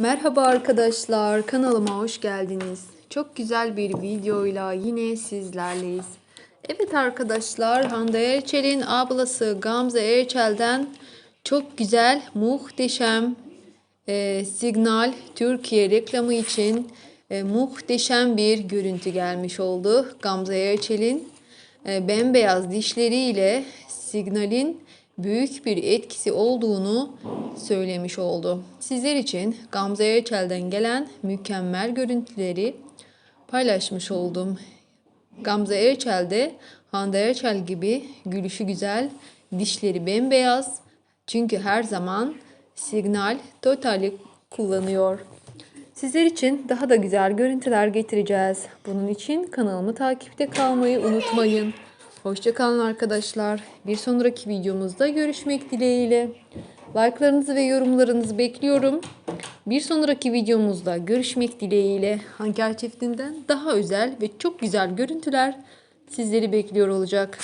Merhaba arkadaşlar, kanalıma hoş geldiniz. Çok güzel bir videoyla yine sizlerleyiz. Evet arkadaşlar, Hande Erçel'in ablası Gamze Erçel'den çok güzel, muhteşem e, Signal Türkiye reklamı için e, muhteşem bir görüntü gelmiş oldu. Gamze Erçel'in e, bembeyaz dişleriyle Signal'in büyük bir etkisi olduğunu söylemiş oldu. Sizler için Gamze Erçel'den gelen mükemmel görüntüleri paylaşmış oldum. Gamze Erçel de Hande Erçel gibi gülüşü güzel, dişleri bembeyaz. Çünkü her zaman Signal Total'i kullanıyor. Sizler için daha da güzel görüntüler getireceğiz. Bunun için kanalımı takipte kalmayı unutmayın. Hoşçakalın arkadaşlar. Bir sonraki videomuzda görüşmek dileğiyle. Like'larınızı ve yorumlarınızı bekliyorum. Bir sonraki videomuzda görüşmek dileğiyle Hanker çiftinden daha özel ve çok güzel görüntüler sizleri bekliyor olacak.